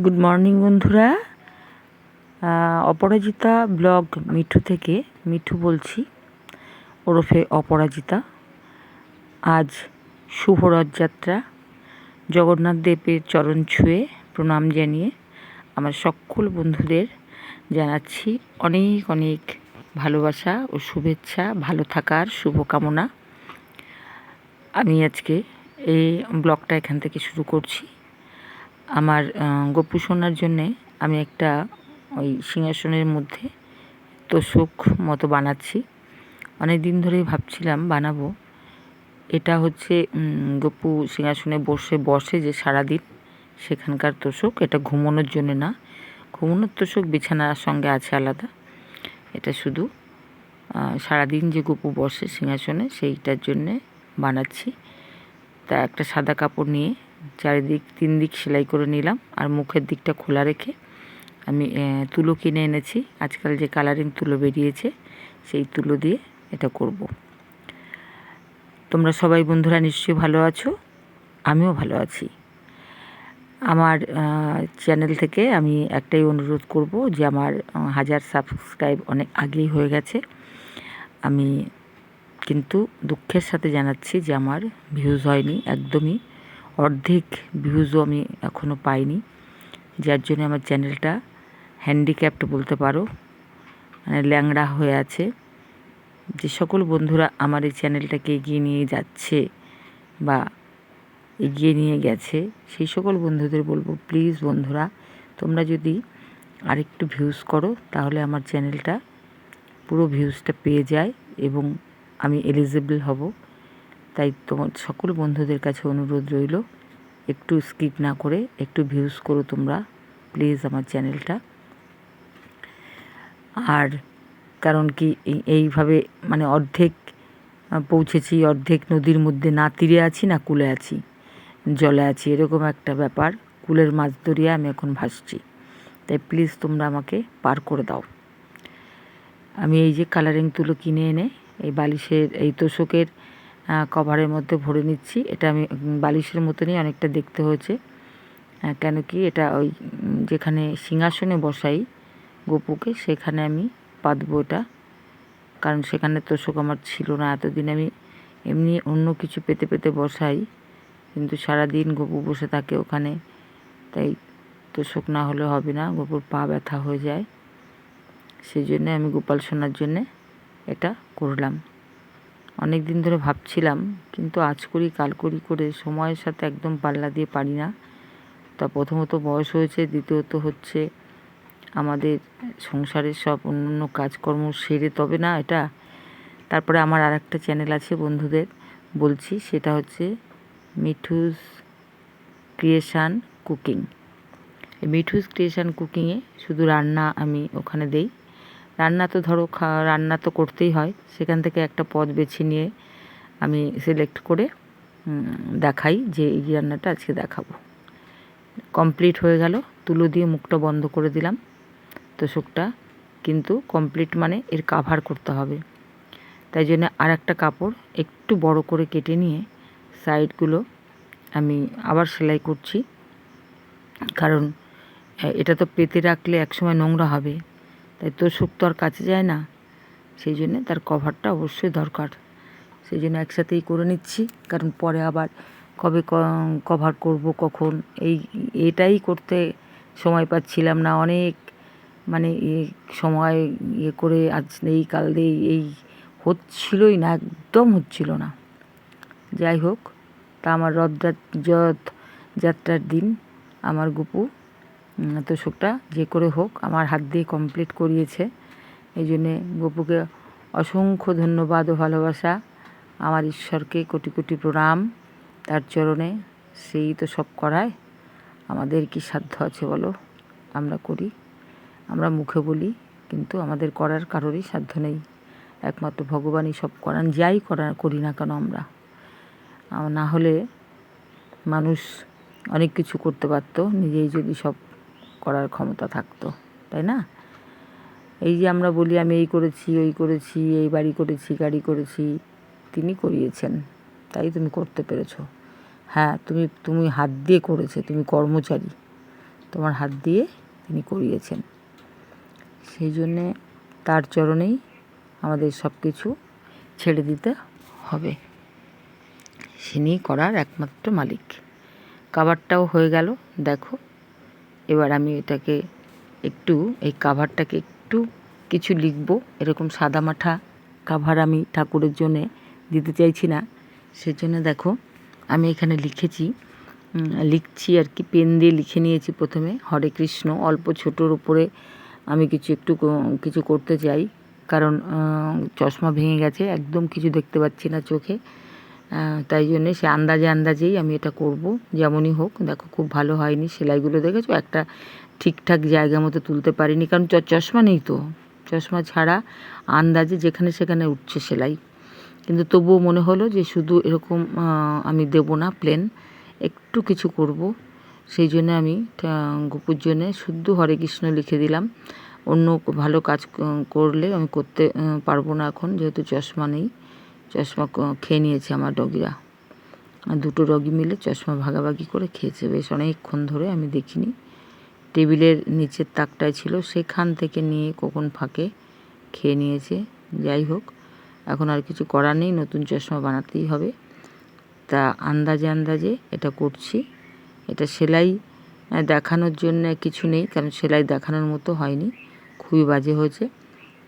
Good morning বন্ধুরা। অপরাজিতা blog Mithu থেকে মিঠু বলছি, ওরফে অপরাজিতা। আজ শুভ রথযাত্রা জগন্নাথ দেবের চরণ ছুঁয়ে প্রণাম জানিয়ে আমার সকল বন্ধুদের জানাচ্ছি অনেক অনেক ভালোবাসা ও শুভেচ্ছা, ভালো থাকার শুভকামনা। আমি আজকে এই ব্লগটা এখান থেকে শুরু করছি। আমার গপু শোনার জন্যে আমি একটা ওই সিংহাসনের মধ্যে তোষক মতো বানাচ্ছি। অনেক দিন ধরেই ভাবছিলাম বানাবো। এটা হচ্ছে গপু সিংহাসনে বসে বসে যে সারাদিন সেখানকার তোষক, এটা ঘুমানোর জন্য না। ঘুমানোর তোষক বিছানার সঙ্গে আছে আলাদা। এটা শুধু সারাদিন যে গপু বসে সিংহাসনে সেইটার জন্যে বানাচ্ছি। তা একটা সাদা কাপড় নিয়ে চারিদিক, তিন দিক সেলাই করে নিলাম আর মুখের দিকটা খোলা রেখে আমি তুলো কিনে এনেছি। আজকাল যে কালারিং তুলো বেরিয়েছে, সেই তুলো দিয়ে এটা করব। তোমরা সবাই বন্ধুরা নিশ্চয়ই ভালো আছো, আমিও ভালো আছি। আমার চ্যানেল থেকে আমি একটাই অনুরোধ করব যে আমার হাজার সাবস্ক্রাইব অনেক আগেই হয়ে গেছে। আমি কিন্তু দুঃখের সাথে জানাচ্ছি যে আমার ভিউজ হয়নি, একদমই। অর্ধেক ভিউজও আমি এখনও পাইনি। যার জন্য আমার চ্যানেলটা হ্যান্ডিক্যাপ্ট বলতে পারো মানে ল্যাংড়া হয়ে আছে। যে সকল বন্ধুরা আমার এই চ্যানেলটাকে এগিয়ে নিয়ে যাচ্ছে বা এগিয়ে নিয়ে গেছে, সেই সকল বন্ধুদের বলব প্লিজ বন্ধুরা, তোমরা যদি আরেকটু ভিউজ করো, তাহলে আমার চ্যানেলটা পুরো ভিউজটা পেয়ে যায় এবং আমি এলিজিবল হব। তাই তোমার সকল বন্ধুদের কাছে অনুরোধ রইল, একটু স্কিপ না করে, একটু ভিউজ করো তোমরা প্লিজ আমার চ্যানেলটা। আর কারণ কি, এই- এইভাবে মানে অর্ধেক পৌঁছেছি, অর্ধেক নদীর মধ্যে না তীরে আছি, না কুলে আছি, জলে আছি, এরকম একটা ব্যাপার। কুলের মাছ ধরিয়ে আমি এখন ভাসছি। তাই প্লিজ তোমরা আমাকে পার করে দাও। আমি এই যে কালারিং তুলো কিনে এনে, এই বালিশের, এই তোষকের কভারের মধ্যে ভরে নিচ্ছি। এটা আমি বালিশের মতনই অনেকটা দেখতে হয়েছে। কেন কি এটা ওই যেখানে সিংহাসনে বসাই গপুকে, সেখানে আমি পাতবো এটা। কারণ সেখানে তোষক আমার ছিল না। এতদিন আমি এমনি অন্য কিছু পেতে পেতে বসাই। কিন্তু সারাদিন গপু বসে থাকে ওখানে। তাই তোষক না হলে হবে না। গপুর পা ব্যথা হয়ে যায়। সেই জন্য আমি গোপাল সোনার জন্যে এটা করলাম। অনেক দিন ধরে ভাবছিলাম, কিন্তু আজ করি, কাল করি করে সময়ের সাথে একদম পাল্লা দিয়ে পারি না। তা প্রথমত বয়স হয়েছে, দ্বিতীয়ত হচ্ছে আমাদের সংসারের সব অন্যান্য কাজকর্ম সেরে তবে না এটা? তারপরে আমার আর একটা চ্যানেল আছে বন্ধুদের, বলছি সেটা হচ্ছে Mithus creation cooking. Mithus creation কুকিংয়ে শুধু রান্না আমি ওখানে দেই। রান্না তো ধরো রান্না তো করতেই হয়। সেখান থেকে একটা পদ বেছে নিয়ে আমি সিলেক্ট করে দেখাই যে এই রান্নাটা আজকে দেখাবো। কমপ্লিট হয়ে গেল, তুলো দিয়ে মুখটা বন্ধ করে দিলাম। তোষকটা কিন্তু কমপ্লিট মানে এর কাভার করতে হবে। তাই জন্য আর একটা কাপড় একটু বড় করে কেটে নিয়ে সাইডগুলো আমি আবার সেলাই করছি। কারণ এটা তো পেতে রাখলে একসময় নোংরা হবে। তাই তোষক তো আর কাছে যায় না। সেই জন্যে তার কভারটা অবশ্যই দরকার। সেই জন্য একসাথেই করে নিচ্ছি, কারণ পরে আবার কবে কভার করব, কখন, এই, এটাই করতে সময় পাচ্ছিলাম না। অনেক মানে সময় ইয়ে করে আজ নেই, কাল দেই এই হচ্ছিলই না, একদম হচ্ছিল না। যাই হোক, তা আমার রথ রথ যাত্রার দিন, আমার গুপু। তোষকটা যে করে হোক আমার হাত দিয়ে কমপ্লিট করিয়েছে। এই জন্যে গপুকে অসংখ্য ধন্যবাদ ও ভালোবাসা। আমার ঈশ্বরকে কোটি কোটি প্রণাম। তার চরণে সেই তো সব করায়। আমাদের কি সাধ্য আছে বলো? আমরা করি। আমরা মুখে বলি, কিন্তু আমাদের করার কারোরই সাধ্য নেই। একমাত্র ভগবানই সব করান, যাই করা, করি না কেন আমরা? না হলে মানুষ অনেক কিছু করতে পারতো, নিজেই যদি সব করার ক্ষমতা থাকতো, তাই না? এই যে আমরা বলি, আমি এই করেছি, ওই করেছি, এই বাড়ি করেছি, গাড়ি করেছি, তিনি করিয়েছেন। তাই তুমি করতে পেরেছ। হ্যাঁ তুমি তুমি হাত দিয়ে করেছে, তুমি কর্মচারী। তোমার হাত দিয়ে তিনি করিয়েছেন। সেই জন্যে তার চরণেই আমাদের সব কিছু ছেড়ে দিতে হবে। তিনি করার একমাত্র মালিক। কাভারটাও হয়ে গেল, দেখো। এবার আমি এটাকে একটু, এই কাভারটাকে একটু কিছু লিখব। এরকম সাদা মাঠা কাভার আমি ঠাকুরের জন্যে দিতে চাইছি না। সেজন্য দেখো, আমি এখানে লিখেছি লিখছি আর কি, পেন দিয়ে লিখে নিয়েছি প্রথমে, হরে কৃষ্ণ অল্প ছোটোর উপরে আমি কিছু একটু কিছু করতে চাই। কারণ চশমা ভেঙে গেছে, একদম কিছু দেখতে পাচ্ছি না চোখে। তাই জন্যে সে আন্দাজে আন্দাজেই আমি এটা করব, যেমনই হোক। দেখো, খুব ভালো হয়নি সেলাইগুলো দেখেছ? একটা ঠিকঠাক জায়গা মতো তুলতে পারিনি, কারণ চশমা নেই তো। চশমা ছাড়া আন্দাজে যেখানে সেখানে উঠছে সেলাই। কিন্তু তবুও মনে হলো যে শুধু এরকম আমি দেব না প্লেন একটু কিছু করব। সেই জন্য আমি গোপুর জন্যে শুদ্ধ হরে কৃষ্ণ লিখে দিলাম। অন্য ভালো কাজ করলে আমি করতে পারব না এখন, যেহেতু চশমা নেই। চশমা খেয়ে নিয়েছে আমার ডগিরা। দুটো ডগি মিলে চশমা ভাগাভাগি করে খেয়েছে। বেশ অনেকক্ষণ ধরে আমি দেখিনি। টেবিলের নিচের তাকটায় ছিল। সেখান থেকে নিয়ে কখন ফাঁকে খেয়ে নিয়েছে। যাই হোক, এখন আর কিছু করার নেই। নতুন চশমা বানাতেই হবে। তা আন্দাজে আন্দাজে এটা করছি। এটা সেলাই দেখানোর জন্য কিছু নেই, কারণ সেলাই দেখানোর মতো হয়নি। খুবই বাজে হয়েছে।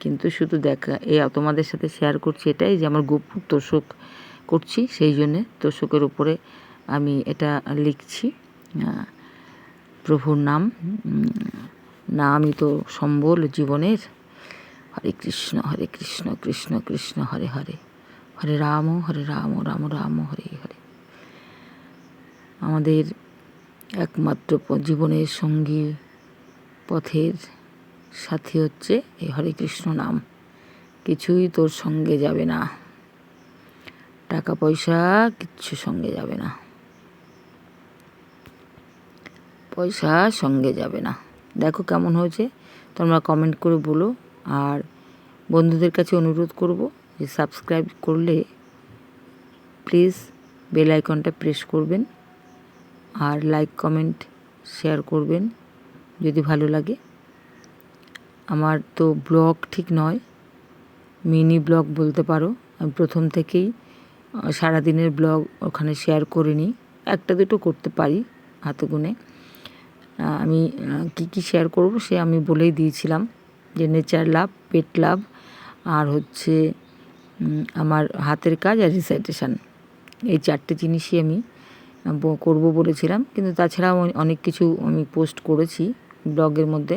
কিন্তু শুধু দেখা, এ, তোমাদের সাথে শেয়ার করছি এটাই যে আমার গুপুর তোষক করছি, সেই জন্যে তোষকের উপরে আমি এটা লিখছি। প্রভুর নাম নামই তো সম্বল জীবনের। হরে কৃষ্ণ হরে কৃষ্ণ কৃষ্ণ কৃষ্ণ, হরে হরে। হরে রাম হরে রাম রাম রাম, হরে হরে। আমাদের একমাত্র জীবনের সঙ্গী পথের সাথী হচ্ছে এই হরে কৃষ্ণ নাম। কিছুই তোর সঙ্গে যাবে না। টাকা, পয়সা কিচ্ছু সঙ্গে যাবে না। পয়সা সঙ্গে যাবে না। দেখো কেমন হয়েছে, তোমরা কমেন্ট করে বলো। আর বন্ধুদের কাছে অনুরোধ করব যে সাবস্ক্রাইব করলে প্লিজ বেল আইকনটা প্রেস করবেন। আর লাইক কমেন্ট শেয়ার করবেন। যদি ভালো লাগে। আমার তো ব্লগ ঠিক নয়, মিনি ব্লগ বলতে পারো। আমি প্রথম থেকেই সারাদিনের ব্লগ ওখানে শেয়ার করে নিই একটা দুটো করতে পারি হাতে গুনে আমি কী কী শেয়ার করব সে আমি বলেই দিয়েছিলাম, যে নেচার লাভ, পেট লাভ, আর হচ্ছে আমার হাতের কাজ আর রিসাইটেশান। এই চারটে জিনিসই আমি করব বলেছিলাম। কিন্তু তাছাড়াও অনেক কিছু আমি পোস্ট করেছি ব্লগের মধ্যে।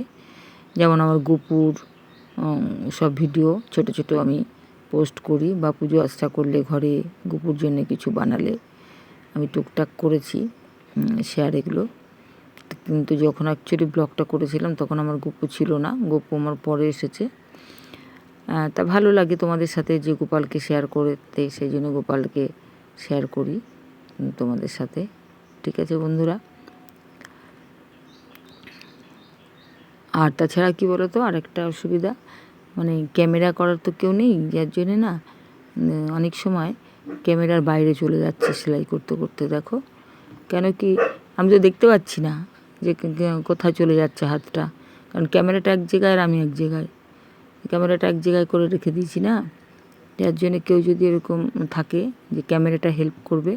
যেমন আমার গোপুর সব ভিডিও ছোট ছোট আমি পোস্ট করি বা পুজো আস্থা করলে ঘরে গোপুর জন্য কিছু বানালে আমি টুকটাক করেছি শেয়ার এগুলো। কিন্তু যখন অ্যাকচুয়ালি ব্লগটা করেছিলাম তখন আমার গপু ছিল না, গপু আমার পরে এসেছে। তা ভালো লাগে তোমাদের সাথে যে গোপালকে শেয়ার করতে, সেই জন্য গোপালকে শেয়ার করি তোমাদের সাথে। ঠিক আছে বন্ধুরা? আর তাছাড়া কি বলো তো আরেকটা অসুবিধা মানে ক্যামেরা করার তো কেউ নেই, যার জন্যে না অনেক সময় ক্যামেরার বাইরে চলে যাচ্ছে সেলাই করতে করতে, দেখো। কেন কি, আমি তো দেখতে পাচ্ছি না যে কোথায় চলে যাচ্ছে হাতটা, কারণ ক্যামেরাটা এক জায়গায় আর আমি এক জায়গায়। ক্যামেরাটা এক জায়গায় করে রেখে দিয়েছি না, যার জন্য কেউ যদি এরকম থাকে যে ক্যামেরাটা হেল্প করবে,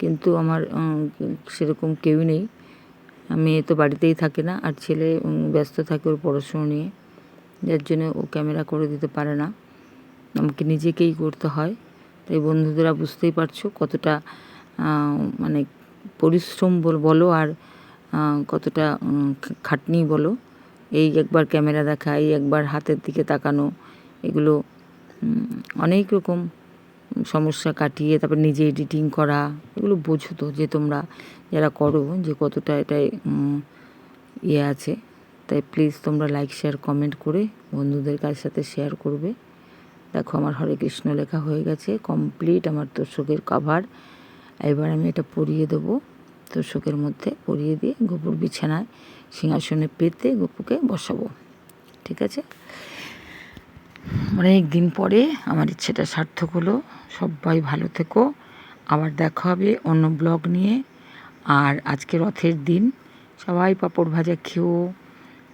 কিন্তু আমার সেরকম কেউ নেই। মেয়ে তো বাড়িতেই থাকে না, আর ছেলে ব্যস্ত থাকে ওর পড়াশুনো নিয়ে। যার জন্য ও ক্যামেরা করে দিতে পারে না। আমাকে নিজেকেই করতে হয়। তাই বন্ধুদেরা বুঝতেই পারছ কতটা মানে পরিশ্রম বল- আর কতটা খাটনি বলো। এই একবার ক্যামেরা দেখা, এই একবার হাতের দিকে তাকানো, এগুলো অনেক রকম সমস্যা কাটিয়ে তারপর নিজে এডিটিং করা, এগুলো বোঝো তো যে তোমরা যারা করো যে কতটা এটাই ইয়ে আছে। তাই প্লিজ তোমরা লাইক শেয়ার কমেন্ট করে বন্ধুদের কাছ সাথে শেয়ার করবে। দেখো আমার হরে কৃষ্ণ লেখা হয়ে গেছে কমপ্লিট আমার তোষকের কভার এবার আমি এটা পরিয়ে দেবো তোষকের মধ্যে, পরিয়ে দিয়ে গোপুর বিছানায় সিংহাসনে পেতে গোপুকে বসাবো। ঠিক আছে? অনেক দিন পরে আমার ইচ্ছেটা সার্থক হলো। সবাই ভালো থেকো। আবার দেখা হবে অন্য ব্লগ নিয়ে। আর আজকে রথের দিন। সবাই পাঁপড় ভাজা খেও।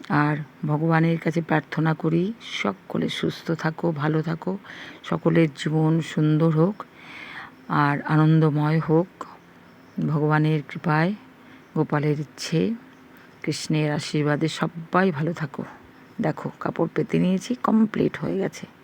আর ভগবানের কাছে প্রার্থনা করি, সকলে সুস্থ থাকো, ভালো থাকো। সকলের জীবন সুন্দর হোক। আর আনন্দময় হোক। ভগবানের কৃপায়, গোপালের ইচ্ছে, কৃষ্ণের আশীর্বাদে সবাই ভালো থাকো। দেখো, কাপড় পেতে নিয়েছি কমপ্লিট হয়ে গেছে।